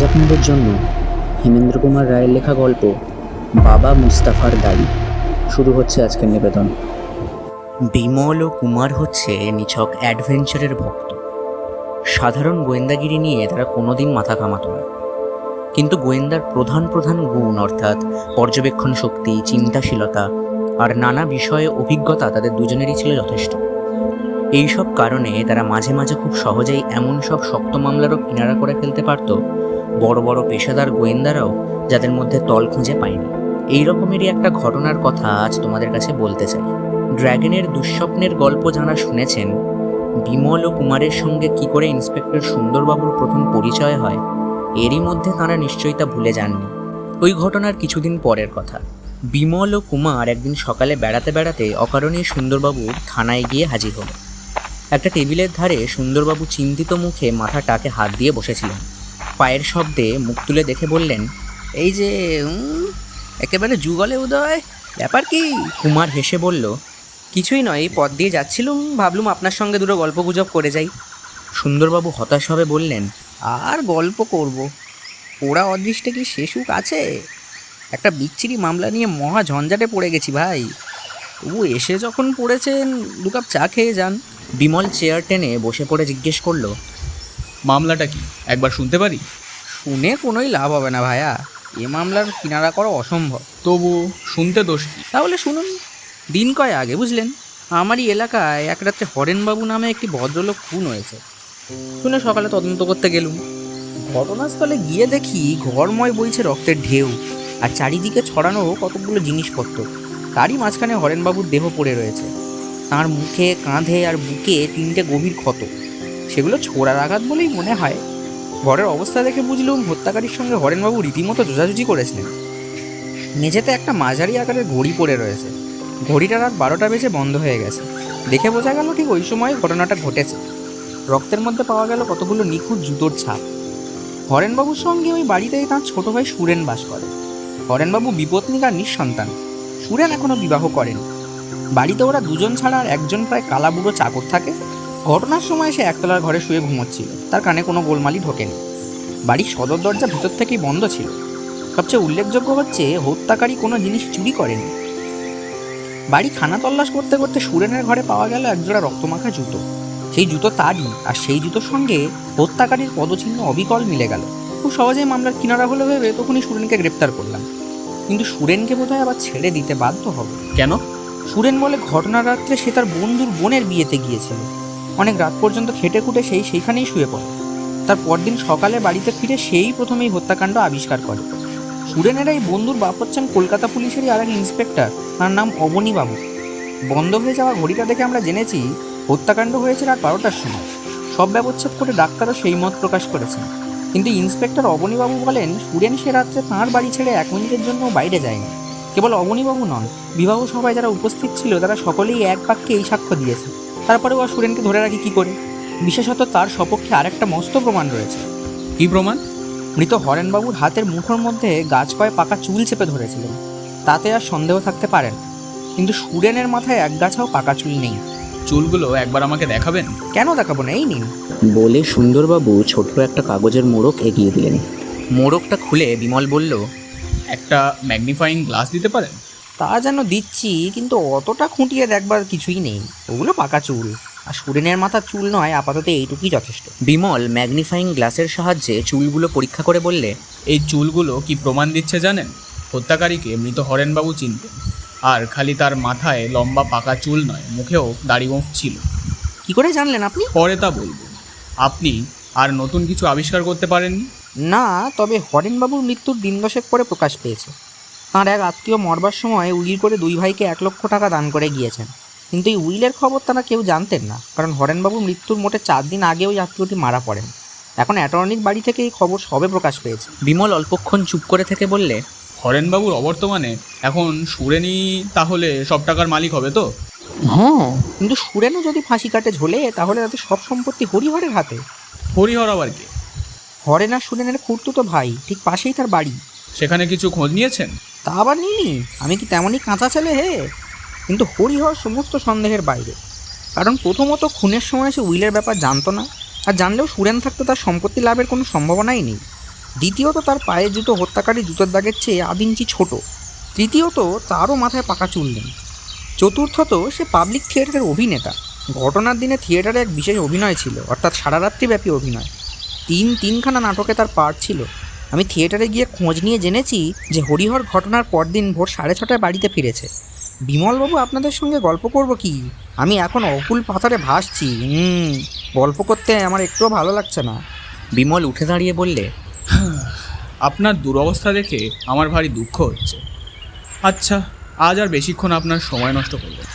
আজ আপনাদের জন্য হেমেন্দ্র কুমার রায়ের লেখা গল্প বাবা মুস্তাফার দাড়ি। শুরু হচ্ছে আজকের নিবেদন। বিমল ও কুমার হচ্ছে নিছক অ্যাডভেঞ্চারের ভক্ত। সাধারণ গোয়েন্দাগিরি নিয়ে তারা কোনোদিন মাথা কামাতো না। কিন্তু গোয়েন্দার প্রধান প্রধান গুণ অর্থাৎ পর্যবেক্ষণ শক্তি, চিন্তাশীলতা আর নানা বিষয়ে অভিজ্ঞতা তাদের দুজনেরই ছিল যথেষ্ট। এই সব কারণে তারা মাঝে মাঝে খুব সহজেই এমন সব শক্ত মামলারও কিনারা করে ফেলতে পারত বড় বড় পেশাদার গোয়েন্দারাও যাদের মধ্যে তল খুঁজে পায়নি। এই রকমেরই একটা ঘটনার কথা আজ তোমাদের কাছে বলতে চাই। ড্র্যাগনের দুঃস্বপ্নের গল্প যারা শুনেছেন, বিমল ও কুমারের সঙ্গে কি করে ইন্সপেক্টর সুন্দরবাবুর প্রথম পরিচয় হয়, এরই মধ্যে তাঁরা নিশ্চয়ই তা ভুলে যাননি। ওই ঘটনার কিছুদিন পরের কথা। বিমল ও কুমার একদিন সকালে বেড়াতে বেড়াতে অকারণে সুন্দরবাবু থানায় গিয়ে হাজির হলো একটা টেবিলের ধারে সুন্দরবাবু চিন্তিত মুখে মাথা টাকে হাত দিয়ে বসেছিলেন। পায়ের শব্দে মুখ তুলে দেখে বললেন, এই যে একেবারে যুগলে উদয়, ব্যাপার কি? কুমার হেসে বলল, কিছুই নয় পথ দিয়ে যাচ্ছিলুম, ভাবলুম আপনার সঙ্গে দুটো গল্প গুজব করে যাই। সুন্দরবাবু হতাশ হবে বললেন, আর গল্প করব? ওরা অদৃষ্টে কি শেষুক আছে? একটা বিচ্ছিরি মামলা নিয়ে মহা ঝঞ্ঝাটে পড়ে গেছি ভাই। তবু এসে যখন পড়েছেন, দু কাপ চা খেয়ে যান। বিমল চেয়ার টেনে বসে পড়ে জিজ্ঞেস করল মামলাটা কি? একবার শুনতে পারি? শুনে কোনোই লাভ হবে না ভাইয়া। এ মামলার কিনারা করা অসম্ভব। তবু শুনতে দোষ কি? তাহলে শুনুন। দিন কয় আগে বুঝলেন? আমারই এলাকায় এক রাত্রে হরেনবাবু নামে একটি ভদ্রলোক খুন হয়েছে। শুনে সকালে তদন্ত করতে গেলুম। ঘটনাস্থলে গিয়ে দেখি ঘরময় বইছে রক্তের ঢেউ আর চারিদিকে ছড়ানো কতগুলো জিনিসপত্র। তারই মাঝখানে হরেনবাবুর দেহ পড়ে রয়েছে। তার মুখে কাঁধে আর বুকে তিনটে গভীর ক্ষত। সেগুলো ছোড়ার আঘাত বলেই মনে হয়। ঘরের অবস্থা দেখে বুঝলুম হত্যাকারীর সঙ্গে হরেনবাবু রীতিমতো জোজাজুজি করেছিলেন। মেঝেতে একটা মাঝারি আকারের ঘড়ি পড়ে রয়েছে। ঘড়িটা রাত বারোটা বেজে বন্ধ হয়ে গেছে। দেখে বোঝা গেল ঠিক ওই সময় ঘটনাটা ঘটেছে। রক্তের মধ্যে পাওয়া গেল কতগুলো নিখুঁত জুতোর ছাপ। হরেনবাবুর সঙ্গে ওই বাড়িতেই তাঁর ছোট ভাই সুরেন বাস করে। হরেনবাবু বিপত্নিক আর নিঃসন্তান। সুরেন এখনও বিবাহ করেন। বাড়িতে ওরা দুজন ছাড়া আর একজন প্রায় কালা বুড়ো চাকর থাকে। ঘটনার সময় সে একতলার ঘরে শুয়ে ঘুমোচ্ছিল। তার কানে কোনো গোলমালি ঢোকেনি। বাড়ির সদর দরজা ভিতর থেকেই বন্ধ ছিল। সবচেয়ে উল্লেখযোগ্য হচ্ছে হত্যাকারী কোনো জিনিস চুরি করেনি। বাড়ি খানা তল্লাশ করতে করতে সুরেনের ঘরে পাওয়া গেল একজোড়া রক্তমাখা জুতো। সেই জুতো তারই আর সেই জুতোর সঙ্গে হত্যাকারীর পদচিহ্ন অবিকল মিলে গেল। খুব সহজেই মামলার কিনারা হলে ভেবে তখনই সুরেনকে গ্রেপ্তার করলাম। কিন্তু সুরেনকে বোধহয় আবার ছেড়ে দিতে বাধ্য হবে। কেন? সুরেন বলে ঘটনার রাত্রে সে তার বন্ধুর বোনের বিয়েতে গিয়েছিল। অনেক রাত পর্যন্ত খেটে খুঁটে সেই সেইখানেই শুয়ে পড়ে। তার পরদিন সকালে বাড়িতে ফিরে সেই প্রথমেই হত্যাকাণ্ড আবিষ্কার করে। সুরেনের এই বন্ধুর বাপ হচ্ছেন কলকাতা পুলিশেরই আর এক ইন্সপেক্টর, তার নাম অবনী বাবু বন্ধ হয়ে যাওয়া ঘড়িটা দেখে আমরা জেনেছি, হত্যাকাণ্ড হয়েছে রাত বারোটার সময়। সব ব্যবচ্ছেদ করে ডাক্তারও সেই মত প্রকাশ করেছেন। কিন্তু ইন্সপেক্টর অবনীবাবু বলেন, সুরেন সে রাত্রে তাঁর বাড়ি ছেড়ে এক মিনিটের জন্য বাইরে যায়নি। কেবল অবনীবাবু নন, বিবাহ সভায় যারা উপস্থিত ছিল তারা সকলেই এক বাক্যে এই সাক্ষ্য দিয়েছে তারপরেও আর সুরেনকে ধরে রাখি কি করে? বিশেষত তার সপক্ষে আরেকটা মস্ত প্রমাণ রয়েছে। কি প্রমাণ? মৃত হরেনবাবুর হাতের মুঠোর মধ্যে গাছ পায়ে পাকা চুল চেপে ধরেছিলেন। তাতে আর সন্দেহ থাকতে পারেন কিন্তু সুরেনের মাথায় এক গাছাও পাকা চুল নেই। চুলগুলো একবার আমাকে দেখাবেন? কেন দেখাবো না? এই নিন। বলে সুন্দরবাবু ছোট্ট একটা কাগজের মোড়ক এগিয়ে দিলেন। মোড়কটা খুলে বিমল বলল একটা ম্যাগনিফাইং গ্লাস দিতে পারেন? তা যেন দিচ্ছি কিন্তু অতটা খুঁটিয়ে দেখবার কিছুই নেই। ওগুলো পাকা চুল। আর সুরেনের মাথার চুল নয় আপাতত এইটুকুই যথেষ্ট। বিমল ম্যাগনিফাইং গ্লাসের সাহায্যে চুলগুলো পরীক্ষা করে বললে এই চুলগুলো কি প্রমাণ দিচ্ছে জানেন? হত্যাকারীকে মৃত হরেনবাবু চিনতেন। আর খালি তার মাথায় লম্বা পাকা চুল নয় মুখেও দাড়ি গোঁফ ছিল। কি করে জানলেন আপনি? পরে তা বলব। আপনি আর নতুন কিছু আবিষ্কার করতে পারেননি? না তবে হরেনবাবুর মৃত্যুর দিন দশেক পরে প্রকাশ পেয়েছে। তাঁর এক আত্মীয় মরবার সময় উইল করে দুই ভাইকে এক লক্ষ টাকা দান করে গিয়েছেন। কিন্তু এই উইলের খবর তারা কেউ জানতেন না কারণ হরেনবাবুর মৃত্যুর মোটে চার দিন আগে ওই আত্মীয়টি মারা পড়েন। এখন অ্যাটর্নির বাড়ি থেকে এই খবর সবে প্রকাশ পেয়েছে। বিমল অল্পক্ষণ চুপ করে থেকে বললে হরেনবাবুর অবর্তমানে এখন সুরেনই তাহলে সব টাকার মালিক হবে তো? হ্যাঁ। কিন্তু সুরেনও যদি ফাঁসি কাটে ঝোলে তাহলে তাদের সব সম্পত্তি হরিহরের হাতে। হরিহর আবার কে? হরেন আর সুরেনের খুঁড়তুতো ভাই ঠিক পাশেই তার বাড়ি। সেখানে কিছু খোঁজ নিয়েছেন? তা আবার নিইনি? আমি কি তেমনই কাঁচা ছেলে হে? কিন্তু হরিহর সমস্ত সন্দেহের বাইরে। কারণ প্রথমত খুনের সময় সে উইলের ব্যাপার জানতো না, আর জানলেও সুরেন থাকতে তার সম্পত্তি লাভের কোনো সম্ভাবনাই নেই। দ্বিতীয়ত তার পায়ের জুতো হত্যাকারী জুতোর দাগের চেয়ে আধ ইঞ্চি ছোট। তৃতীয়ত তারও মাথায় পাকা চুল নেই। চতুর্থত সে পাবলিক থিয়েটারের অভিনেতা। ঘটনার দিনে থিয়েটারে এক বিশেষ অভিনয় ছিল, অর্থাৎ সারা রাত্রিব্যাপী অভিনয়। তিন তিনখানা নাটকে তার পার্ট ছিল। আমি থিয়েটারে গিয়ে খোঁজ নিয়ে জেনেছি যে হরিহর ঘটনার পরদিন ভোর সাড়ে ছটায় বাড়িতে ফিরেছে। বিমলবাবু আপনাদের সঙ্গে গল্প করব কি? আমি এখন অকুল পাথারে ভাসছি হুম গল্প করতে আমার একটুও ভালো লাগছে না। বিমল উঠে দাঁড়িয়ে বললে আপনার দুরবস্থা দেখে আমার ভারী দুঃখ হচ্ছে। আচ্ছা আজ আর বেশিক্ষণ আপনার সময় নষ্ট করবেন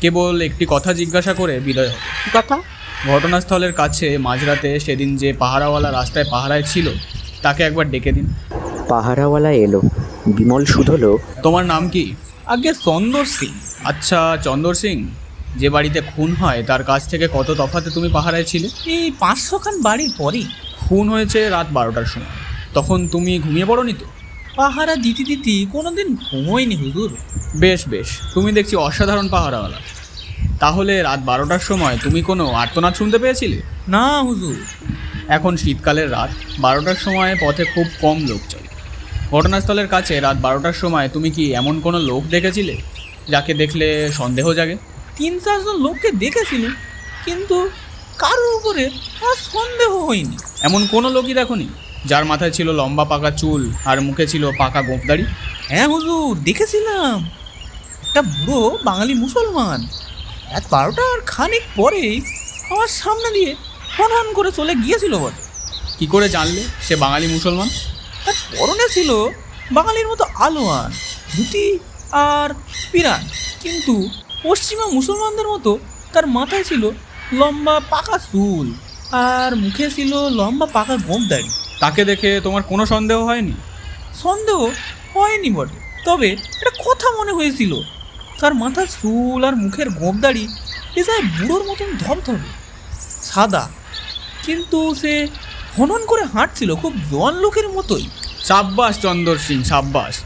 কেবল একটি কথা জিজ্ঞাসা করে বিদায় হবে। কথা? ঘটনাস্থলের কাছে মাঝরাতে সেদিন যে পাহারাওয়ালা রাস্তায় পাহারায় ছিল তাকে একবার ডেকে দিন। পাহারাওয়ালা এলো। বিমল শুধলো তোমার নাম কি? আগে চন্দর সিং। আচ্ছা চন্দর সিং যে বাড়িতে খুন হয় তার কাছ থেকে কত তফাতে তুমি পাহারায় ছিলে? এই পাঁচশো খান বাড়ির পরেই। খুন হয়েছে রাত বারোটার সময়। তখন তুমি ঘুমিয়ে পড়োনি তো? পাহারা দিতে দিতে কোনোদিন ঘুমোয়নি হুজুর। বেশ বেশ তুমি দেখছি অসাধারণ পাহারাওয়ালা। তাহলে রাত বারোটার সময় তুমি কোনো আর্তনাদ শুনতে পেয়েছিলে? না হুজুর। এখন শীতকালের রাত বারোটার সময় পথে খুব কম লোক চলে। ঘটনাস্থলের কাছে রাত বারোটার সময় তুমি কি এমন কোনো লোক দেখেছিলে যাকে দেখলে সন্দেহ জাগে? তিন চারজন লোককে দেখেছিলে কিন্তু কারোর উপরে আর সন্দেহ হয়নি। এমন কোনো লোকই দেখনি যার মাথায় ছিল লম্বা পাকা চুল আর মুখে ছিল পাকা গোঁফদাড়ি? হ্যাঁ হুজুর দেখেছিলাম। একটা বুড়ো বাঙালি মুসলমান রাত বারোটার খানিক পরেই আমার সামনে দিয়ে হন হন করে চলে গিয়েছিল বটে। কি করে জানলে? সে বাঙালি মুসলমান? তার পরনে ছিল বাঙালির মতো আলোয়ান ধুতি আর পিরান। কিন্তু পশ্চিমা মুসলমানদের মতো তার মাথায় ছিল লম্বা পাকা চুল আর মুখে ছিল লম্বা পাকা গোমদাড়ি। তাকে দেখে তোমার কোনো সন্দেহ হয়নি? সন্দেহ হয়নি বটে। তবে একটা কথা মনে হয়েছিল তার মাথার চুল আর মুখের গোমদাড়ি পেশায় বুড়োর মতন ধবধবে সাদা কিন্তু সে হনন করে হাঁটছিল খুব জোয়ান লোকের মতোই। সাব্বাস চন্দর সিং সাব্বাস।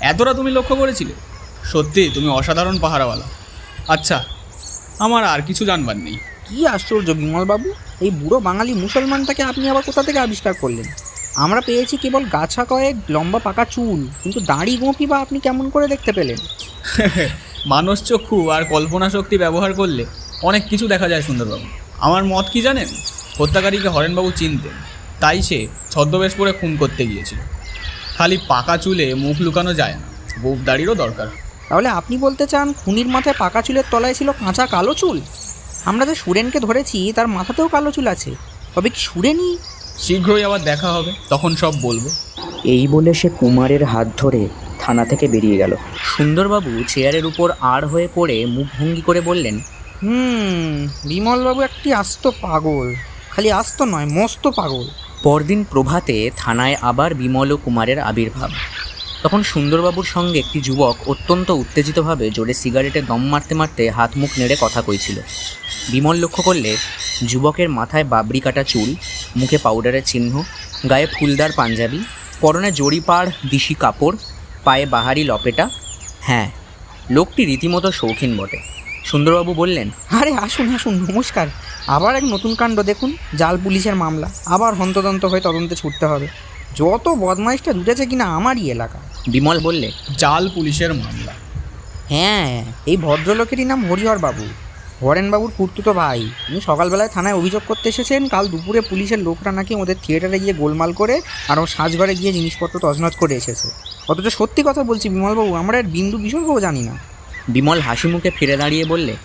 এতটা তুমি লক্ষ্য করেছিলে? সত্যি তুমি অসাধারণ পাহারাওয়ালা। আচ্ছা আমার আর কিছু জানবার নেই। কি আশ্চর্য বিমলবাবু এই বুড়ো বাঙালি মুসলমানটাকে আপনি আবার কোথা থেকে আবিষ্কার করলেন? আমরা পেয়েছি কেবল গাছা কয়েক লম্বা পাকা চুল কিন্তু দাড়ি গোঁপি বা আপনি কেমন করে দেখতে পেলেন? মানুষ চক্ষু আর কল্পনা শক্তি ব্যবহার করলে অনেক কিছু দেখা যায় সুন্দরবাবু। আমার মত কি জানেন? হত্যাকারীকে হরেনবাবু চিনতেন তাই সে ছদ্মবেশ পরে খুন করতে গিয়েছিল। খালি পাকা চুলে মুখ লুকানো যায় না গোপ দাড়িরও দরকার। তাহলে আপনি বলতে চান খুনির মাথায় পাকা চুলের তলায় ছিল কাঁচা কালো চুল? আমরা যে সুরেনকে ধরেছি তার মাথাতেও কালো চুল আছে। তবে কি সুরেনই? শীঘ্রই আবার দেখা হবে তখন সব বলব। এই বলে সে কুমারের হাত ধরে থানা থেকে বেরিয়ে গেল। সুন্দরবাবু চেয়ারের উপর আড় হয়ে পড়ে মুখ ভঙ্গি করে বললেন হুম বিমলবাবু একটি আস্ত পাগল। খালি আস্ত নয় মস্ত পাগল। পরদিন প্রভাতে থানায় আবার বিমল ও কুমারের আবির্ভাব। তখন সুন্দরবাবুর সঙ্গে একটি যুবক অত্যন্ত উত্তেজিতভাবে জোরে সিগারেটে দম মারতে মারতে হাত মুখ নেড়ে কথা কইছিল। বিমল লক্ষ্য করলে যুবকের মাথায় বাবরি কাটা চুল মুখে পাউডারের চিহ্ন গায়ে ফুলদার পাঞ্জাবি পরনে জড়িপাড় দিশি কাপড় পায়ে বাহারি লপেটা। হ্যাঁ লোকটি রীতিমতো শৌখিন বটে। সুন্দরবাবু বললেন আরে আসুন আসুন নমস্কার। আবার এক নতুন কাণ্ড দেখুন জাল পুলিশের মামলা। আবার হন্তদন্ত হয়ে তদন্তে ছুটতে হবে। যত বদমাইশটা জুটেছে কিনা আমারই এলাকা। বিমল বললে জাল পুলিশের মামলা। হ্যাঁ এই ভদ্রলোকেরই নাম হরিহর বাবু। হরেনবাবুর কুর্তুতো ভাই। উনি সকালবেলায় থানায় অভিযোগ করতে এসেছেন কাল দুপুরে পুলিশের লোকরা নাকি ওদের থিয়েটারে গিয়ে গোলমাল করে আর ও সাজঘরে গিয়ে জিনিসপত্র তছনছ করে এসেছে। অথচ সত্যি কথা বলছি বিমলবাবু আমরা এর বিন্দু বিসর্গও জানি না। বিমল হাসি মুখে ফিরে দাঁড়িয়ে বললে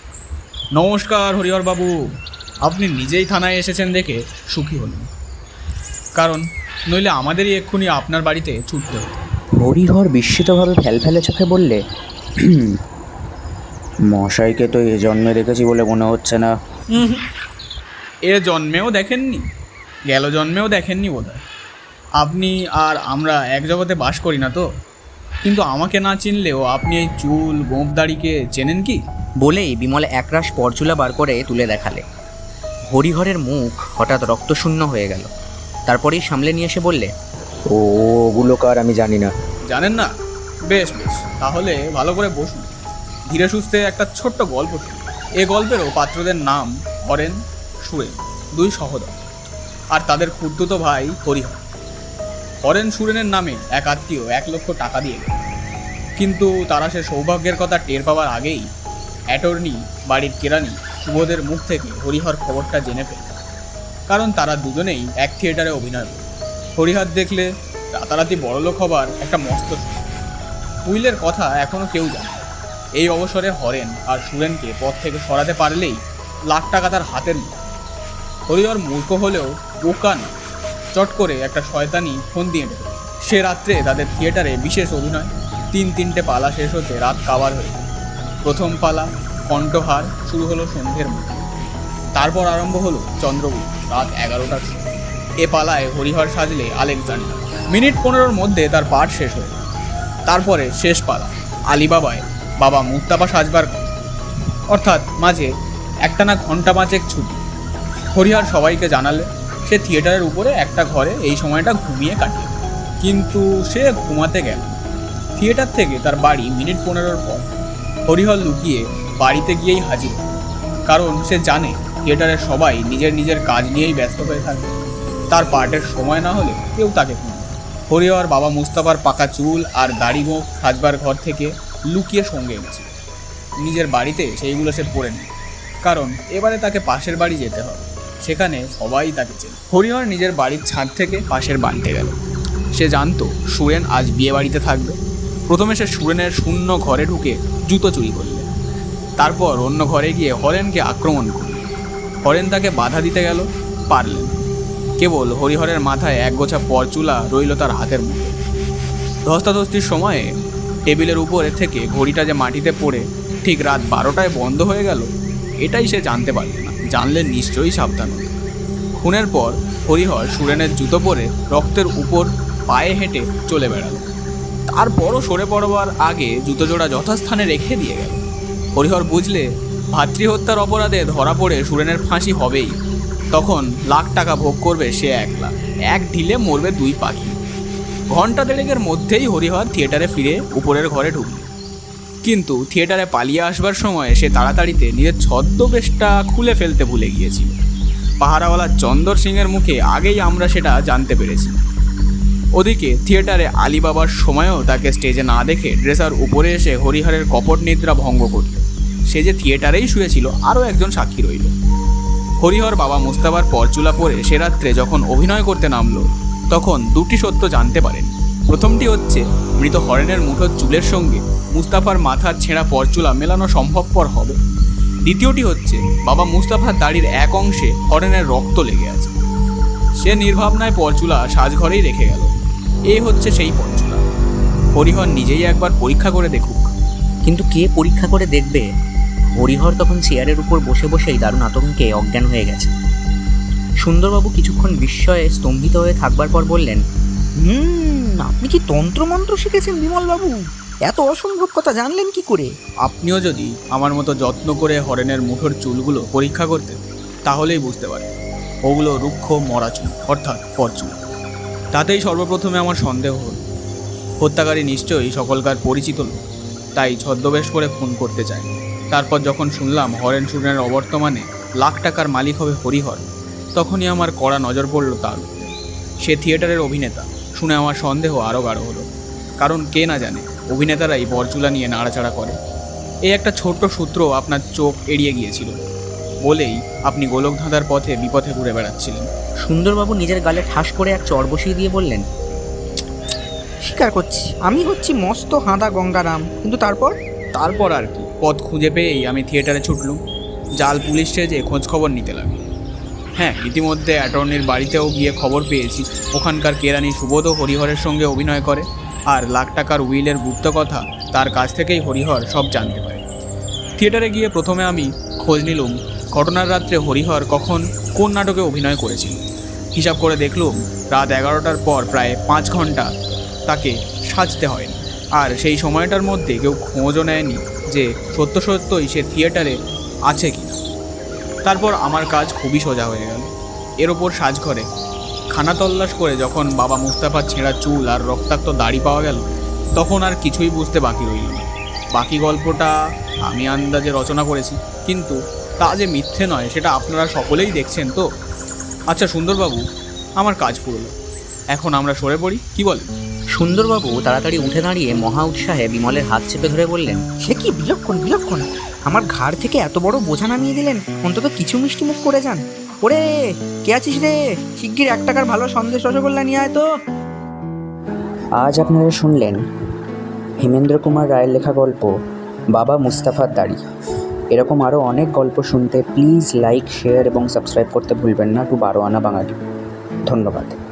নমস্কার হরিহর বাবু। আপনি নিজেই থানায় এসেছেন দেখে সুখী হলেন। কারণ নইলে আমাদেরই এক্ষুনি আপনার বাড়িতে ছুটতে হতো। হরিহর বিস্মিতভাবে ফেলফেলে চোখে বললে মশাইকে তো এ জন্মে দেখেছি বলে মনে হচ্ছে না। এ জন্মেও দেখেননি গেল জন্মেও দেখেননি বোধ আপনি আর আমরা এক জগতে বাস করি না তো। কিন্তু আমাকে না চিনলেও আপনি এই চুল গোঁপ দাড়িকে চেনেন কি? বলেই বিমল একরাশ পরচুলা বার করে তুলে দেখালে। হরিহরের মুখ হঠাৎ রক্তশূন্য হয়ে গেল। তারপরেই সামলে নিয়ে এসে বললে ও ওগুলো কার আমি জানি না। জানেন না? বেশ বেশ। তাহলে ভালো করে বসুন। ধীরে সুস্থে একটা ছোট্ট গল্প এ গল্পেরও পাত্রদের নাম হরেন সুরেন দুই সহোদর আর তাদের ক্ষুদ্রত ভাই হরিহর। হরেন সুরেনের নামে এক আত্মীয় এক লক্ষ টাকা দিয়ে গেল। কিন্তু তারা সে সৌভাগ্যের কথা টের পাওয়ার আগেই অ্যাটর্নি বাড়ির কেরানি শুভদের মুখ থেকে হরিহর খবরটা জেনে ফেলল কারণ তারা দুজনেই এক থিয়েটারে অভিনয় করে। হরিহর দেখলে রাতারাতি বড়লোক হবার একটা মস্ত উইলের কথা এখনও কেউ জানে এই অবসরে হরেন আর সুরেনকে পথ থেকে সরাতে পারলেই লাখ টাকা তার হাতের মুঠোয়। হরিহর মূর্খ হলেও বোকা চট করে একটা শয়তানি ফোন দিয়ে দেবে সে রাত্রে তাদের থিয়েটারে বিশেষ অভিনয়। তিন তিনটে পালা শেষ হতে রাত কাবার হয়ে প্রথম পালা কণ্ঠহার শুরু হলো সন্ধ্যের মধ্যে। তারপর আরম্ভ হলো চন্দ্রগুপ্ত, রাত এগারোটার সময়। এ পালায় হরিহর সাজলে আলেকজান্ডার। মিনিট পনেরোর মধ্যে তার পাঠ শেষ হয়ে তারপরে শেষ পালা, আলিবাবায় বাবা মুস্তাফা সাজবার অর্থাৎ মাঝে একটানা ঘণ্টা পাঁচেক ছুটি। হরিহর সবাইকে জানালে, সে থিয়েটারের উপরে একটা ঘরে এই সময়টা ঘুমিয়ে দেবে। কিন্তু সে ঘুমাতে গেল থিয়েটার থেকে তার বাড়ি মিনিট পনেরোর পর। হরিহর লুকিয়ে বাড়িতে গিয়েই হাজির। কারণ সে জানে থিয়েটারের সবাই নিজের নিজের কাজ নিয়েই ব্যস্ত হয়ে থাকে তার পার্টের সময় না হলে কেউ তাকে খুঁজবে না। হরিহর বাবা মুস্তাফার পাকা চুল আর দাড়ি গোঁফ সাজবার ঘর থেকে লুকিয়ে সঙ্গে এনেছিল নিজের বাড়িতে সেইগুলো সে পরে নেয় কারণ এবারে তাকে পাশের বাড়ি যেতে হবে। সেখানে সবাই তাকে চেনে। হরিহর নিজের বাড়ির ছাদ থেকে পাশের বাড়িতে গেল। সে জানতো সুরেন আজ বিয়ে বাড়িতে থাকবে। প্রথমে সে সুরেনের শূন্য ঘরে ঢুকে জুতো চুরি করলে। তারপর অন্য ঘরে গিয়ে হরেনকে আক্রমণ করল। হরেন তাকে বাধা দিতে গেল, পারলেন। কেবল হরিহরের মাথায় এক গোছা পরচুলা রইল তার হাতের মধ্যে। ধস্তাধস্তির সময়ে টেবিলের উপরে থেকে ঘড়িটা যে মাটিতে পড়ে ঠিক রাত বারোটায় বন্ধ হয়ে গেল, এটাই সে জানতে পারল না। জানলে নিশ্চয়ই সাবধান হতো। খুনের পর হরিহর সুরেনের জুতো পরে রক্তের উপর পায়ে হেঁটে চলে বেড়ালো। তারপরও সরে পড়বার আগে জুতো জোড়া যথাস্থানে রেখে দিয়ে গেল। হরিহর বুঝলে, ভাতৃহত্যার অপরাধে ধরা পড়ে সুরেনের ফাঁসি হবেই। তখন লাখ টাকা ভোগ করবে সে একলা। এক ঢিলে মরবে দুই পাখি। ঘণ্টা দেড়েকের মধ্যেই হরিহর থিয়েটারে ফিরে উপরের ঘরে ঢুকল। কিন্তু থিয়েটারে পালিয়ে আসবার সময় সে তাড়াতাড়িতে নিজের ছদ্মবেশটা খুলে ফেলতে ভুলে গিয়েছিল। পাহারাওয়ালা চন্দর সিংয়ের মুখে আগেই আমরা সেটা জানতে পেরেছি। ওদিকে থিয়েটারে আলিবাবার সময়ও তাকে স্টেজে না দেখে ড্রেসার উপরে এসে হরিহরের কপট নিদ্রা ভঙ্গ করল। সে যে থিয়েটারেই শুয়েছিল, আরও একজন সাক্ষী রইল। হরিহর বাবা মুস্তাবার পরচুলা পরে সে রাত্রে যখন অভিনয় করতে নামলো, তখন দুটি সত্য জানতে পারেন। প্রথমটি হচ্ছে, মৃত হরেনের মুঠোর চুলের সঙ্গে মুস্তাফার মাথার ছেঁড়া পরচুলা মেলানো সম্ভবপর হবে। দ্বিতীয়টি হচ্ছে, বাবা মুস্তাফার দাড়ির এক অংশে হরেনের রক্ত লেগে আছে। সে নির্ভাবনায় পরচুলা সাজঘরেই রেখে গেল। এই হচ্ছে সেই পরচুলা হরিহর নিজেই একবার পরীক্ষা করে দেখুক। কিন্তু কে পরীক্ষা করে দেখবে? হরিহর তখন চেয়ারের উপর বসে বসেই দারুণ আতঙ্কে অজ্ঞান হয়ে গেছে। সুন্দরবাবু কিছুক্ষণ বিস্ময়ে স্তম্ভিত হয়ে থাকবার পর বললেন হুম আপনি কি তন্ত্রমন্ত্র শিখেছেন বিমলবাবু? এত অসম্ভব কথা জানলেন কি করে? আপনিও যদি আমার মতো যত্ন করে হরেনের মুঠোর চুলগুলো পরীক্ষা করতেন তাহলেই বুঝতে পারতেন। ওগুলো রুক্ষ মরা চুল অর্থাৎ পরচুল। তাতেই সর্বপ্রথমে আমার সন্দেহ হল। হত্যাকারী নিশ্চয়ই সকলকার পরিচিত লোক, তাই ছদ্মবেশ করে ফোন করতে চায়। তারপর যখন শুনলাম হরেন সুরেনের অবর্তমানে লাখ টাকার মালিক হবে হরিহর, তখনই আমার কড়া নজর পড়ল তার সে থিয়েটারের অভিনেতা, শুনে আমার সন্দেহ আরও গাঢ় হলো। কারণ কে না জানে, অভিনেতারাই বরচুলা নিয়ে নাড়াচাড়া করে। এই একটা ছোট্ট সূত্র আপনার চোখ এড়িয়ে গিয়েছিল বলেই আপনি গোলক ধাঁধার পথে বিপথে ঘুরে বেড়াচ্ছিলেন। সুন্দরবাবু নিজের গালে ঠাস করে এক চড় বসিয়ে দিয়ে বললেন স্বীকার করছি আমি হচ্ছি মস্ত হাঁদা গঙ্গারাম কিন্তু তারপর? তারপর আর কি পথ খুঁজে পেয়েই আমি থিয়েটারে ছুটলুম জাল পুলিশ স্টেজে খোঁজ খবর নিতে লাগল। হ্যাঁ ইতিমধ্যে অ্যাটর্নির বাড়িতেও গিয়ে খবর পেয়েছি ওখানকার কেরানি সুবোধ হরিহরের সঙ্গে অভিনয় করে আর লাখ টাকার উইলের গুপ্ত কথা তার কাছ থেকেই হরিহর সব জানতে পারে। থিয়েটারে গিয়ে প্রথমে আমি খোঁজ নিলুম ঘটনার রাত্রে হরিহর কখন কোন নাটকে অভিনয় করেছিল? হিসাব করে দেখলুম রাত এগারোটার পর প্রায় পাঁচ ঘণ্টা তাকে সাজতে হয়নি। আর সেই সময়টার মধ্যে কেউ খোঁজও নেয়নি যে সত্য সত্যই সে থিয়েটারে আছে কি তারপর আমার কাজ খুবই সোজা হয়ে গেল। এর ওপর সাজঘরে খানা তল্লাশ করে যখন বাবা মুস্তাফার ছেঁড়া চুল আর রক্তাক্ত দাড়ি পাওয়া গেল, তখন আর কিছুই বুঝতে বাকি রইল না। বাকি গল্পটা আমি আন্দাজে রচনা করেছি, কিন্তু তা যে মিথ্যে নয় সেটা আপনারা সকলেই দেখছেন তো? আচ্ছা সুন্দরবাবু আমার কাজ ফুরলো এখন আমরা সরে পড়ি কি বল সুন্দরবাবু তাড়াতাড়ি উঠে দাঁড়িয়ে মহা উৎসাহে বিমলের হাত চেপে ধরে বললেন সে কি বিলক্ষণ বিলক্ষণ! আমার ঘাড় থেকে এত বড় বোঝা নামিয়ে দিলেন অন্তত কিছু মিষ্টি মুখ করে যান। ওরে কে আছিস রে? শিগগির এক টাকার ভালো সন্দেশ রসগোল্লা নিয়ে আয় তো! আজ আপনারা শুনলেন হেমেন্দ্র কুমার রায়ের লেখা গল্প বাবা মুস্তাফার দাড়ি। এরকম আরও অনেক গল্প শুনতে প্লিজ লাইক শেয়ার এবং সাবস্ক্রাইব করতে ভুলবেন না টু বারো আনা বাঙালি। ধন্যবাদ।